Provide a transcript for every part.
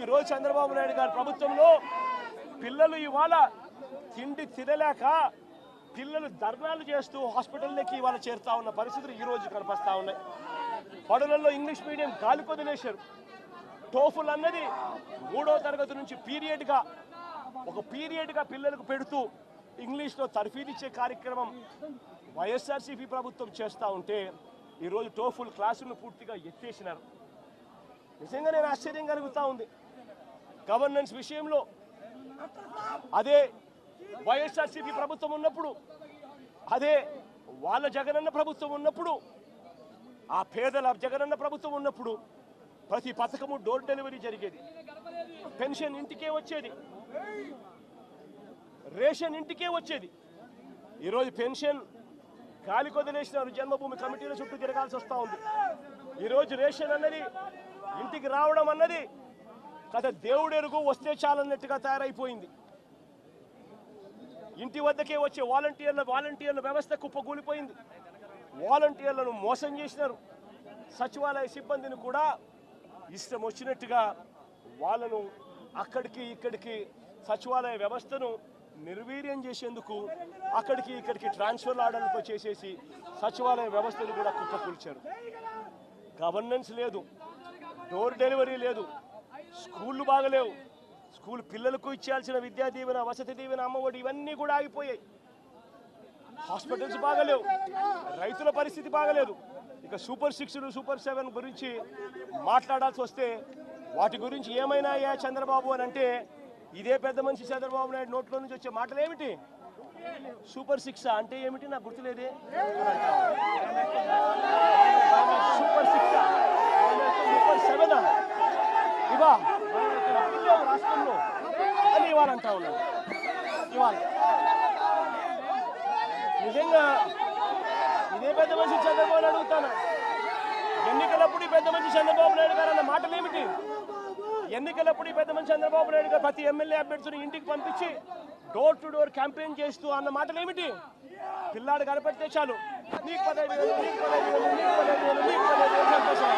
ఈరోజు చంద్రబాబు నాయుడు గారి ప్రభుత్వంలో పిల్లలు ఇవాళ తిండి తినలేక పిల్లలు ధర్నాలు చేస్తూ హాస్పిటల్లోకి ఇవాళ చేరుతా ఉన్న పరిస్థితులు ఈరోజు కనిపిస్తూ కనిపిస్తా ఉన్నాయి. బడులలో ఇంగ్లీష్ మీడియం గాలి టోఫుల్ అన్నది మూడో తరగతి నుంచి పీరియడ్గా ఒక పీరియడ్గా పిల్లలకు పెడుతూ ఇంగ్లీష్లో తర్ఫీదిచ్చే కార్యక్రమం వైఎస్ఆర్సీపీ ప్రభుత్వం చేస్తూ ఉంటే ఈరోజు టోఫుల్ క్లాసులను పూర్తిగా ఎత్తేసినారు. నిజంగా నేను ఆశ్చర్యం కలుగుతూ ఉంది. గవర్నెన్స్ విషయంలో అదే వైఎస్ఆర్సీపీ ప్రభుత్వం ఉన్నప్పుడు అదే వాళ్ళ జగనన్న ప్రభుత్వం ఉన్నప్పుడు ఆ పేదల జగనన్న ప్రభుత్వం ఉన్నప్పుడు ప్రతి పథకము డోర్ డెలివరీ జరిగేది. పెన్షన్ ఇంటికే వచ్చేది. రేషన్ ఇంటికే వచ్చేది. ఈరోజు పెన్షన్ గాలి కొదిలేసినారు జన్మభూమి కమిటీల చుట్టూ తిరగాల్సి వస్తూ ఉంది. ఈరోజు రేషన్ అన్నది ఇంటికి రావడం అన్నది కథ దేవుడెరుగు వస్తే చాలన్నట్టుగా తయారైపోయింది. ఇంటి వద్దకే వచ్చే వాలంటీర్ల వాలంటీర్ల వ్యవస్థ కుప్పకూలిపోయింది. వాలంటీర్లను మోసం చేసినారు. సచివాలయ సిబ్బందిని కూడా ఇష్టం వచ్చినట్టుగా వాళ్ళను అక్కడికి ఇక్కడికి సచివాలయ వ్యవస్థను నిర్వీర్యం చేసేందుకు అక్కడికి ఇక్కడికి ట్రాన్స్ఫర్ ఆర్డర్లతో చేసేసి సచివాలయ వ్యవస్థను కూడా కుప్పకూల్చారు. గవర్నెన్స్ లేదు. డోర్ డెలివరీ లేదు. స్కూళ్ళు బాగలేవు. స్కూల్ పిల్లలకు ఇచ్చేయాల్సిన విద్యా దీవెన వసతి దీవెన అమ్మఒడి ఇవన్నీ కూడా ఆగిపోయాయి. హాస్పిటల్స్ బాగలేవు. రైతుల పరిస్థితి బాగలేదు. ఇక సూపర్ సిక్స్ సూపర్ సెవెన్ గురించి మాట్లాడాల్సి వస్తే వాటి గురించి ఏమైనా అయ్యా చంద్రబాబు అని అంటే ఇదే పెద్ద మనిషి చంద్రబాబు నాయుడు నోట్లో నుంచి వచ్చే మాటలు ఏమిటి? సూపర్ సిక్స్ అంటే ఏమిటి? నాకు గుర్తులేదే సూపర్ సిక్స్ సూపర్ సెవెన్ ఇవా ఇల్లేవు రాష్ట్రంలో అని ఇవాళ అంటా ఉన్నాడు ఇవాళ నిజంగా ఇదే పెద్ద మనిషి చంద్రబాబు అడుగుతాను. ఎన్నికలప్పుడు పెద్ద మనిషి చంద్రబాబు నాయుడు గారు అన్న మాటలు ఏమిటి? ఎన్నికలప్పుడు పెద్ద మనిషి చంద్రబాబు నాయుడు గారు ప్రతి ఎమ్మెల్యే అభ్యర్థిని ఇంటికి పంపించి డోర్ టు డోర్ క్యాంపెయిన్ చేస్తూ అన్న మాటలు ఏమిటి? పిల్లాడు కనపడితే చాలు. నీకు పదహైదు వేలు నీకు పదహైదు వేలు నీకు పదహైదు వేలు నీకు పదహైదు వేలు సంతోషం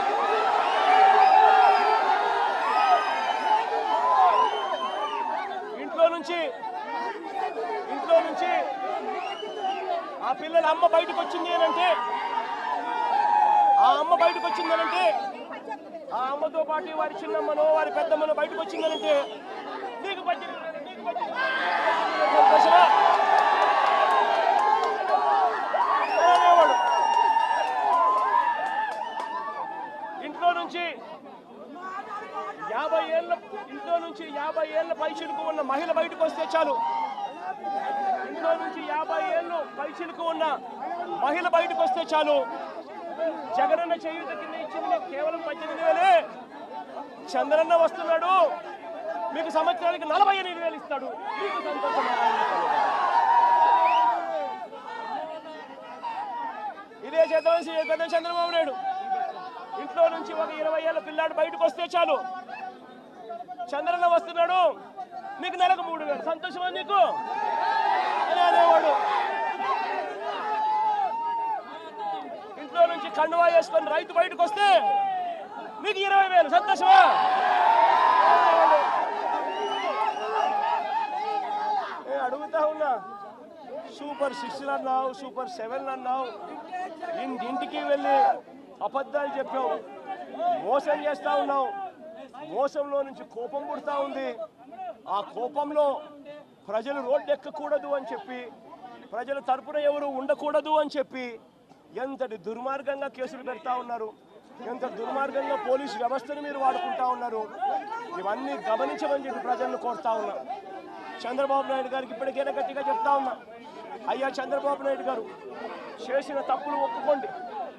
ఇంట్లో నుంచి ఇంట్లో నుంచి ఆ పిల్లల అమ్మ బయటకు వచ్చింది అంటే ఆ అమ్మ బయటకు వచ్చింది అంటే ఆ అమ్మతో పాటు వారి చిన్నమ్మనో వారి పెద్దమ్మనో బయటకు వచ్చిందనంటే నీకు నీకు అనేవాడు. ఇంట్లో నుంచి యాభై ఏళ్ళ ఇంట్లో నుంచి యాభై ఏళ్ళ పైచిలకు ఉన్న మహిళ బయటకు వస్తే చాలు. ఇంట్లో నుంచి యాభై ఏళ్ళు పైచిలకు ఉన్న మహిళ బయటకు వస్తే చాలు. జగనన్న చేయూత కింద ఇచ్చింది కేవలం పద్దెనిమిది వేలే. చంద్రన్న వస్తున్నాడు. మీకు సంవత్సరానికి నలభై ఎనిమిది వేలు ఇస్తాడు. మీకు ఇదే చేద్దామని పెద్ద చంద్రబాబు నాయుడు. ఇంట్లో నుంచి ఒక ఇరవై ఏళ్ళ పిల్లాడు బయటకు వస్తే చాలు. చంద్రన్న వస్తున్నాడు. నీకు నెలకు మూడు వేలు. సంతోషమా నీకు? ఇంట్లో నుంచి కండువా వేసుకొని రైతు బయటకు వస్తే మీకు ఇరవై వేలు. సంతోషమా? అడుగుతా ఉన్నా. సూపర్ సిక్స్ అన్నావు సూపర్ సెవెన్ అన్నావు. ఇంటింటికి ఇంటికి వెళ్ళి అబద్ధాలు చెప్పావు. మోసం చేస్తా ఉన్నావు. మోసంలో నుంచి కోపం పుడతా ఉంది. ఆ కోపంలో ప్రజలు రోడ్డు ఎక్కకూడదు అని చెప్పి ప్రజల తరపున ఎవరు ఉండకూడదు అని చెప్పి ఎంతటి దుర్మార్గంగా కేసులు పెడతా ఉన్నారు ఎంత దుర్మార్గంగా పోలీసు వ్యవస్థను మీరు వాడుకుంటా ఉన్నారు ఇవన్నీ గమనించమని చెప్పి ప్రజలను కోరుతా ఉన్నా. చంద్రబాబు నాయుడు గారికి ఇప్పటికైనా గట్టిగా చెప్తా ఉన్నా. అయ్యా చంద్రబాబు నాయుడు గారు చేసిన తప్పులు ఒప్పుకోండి.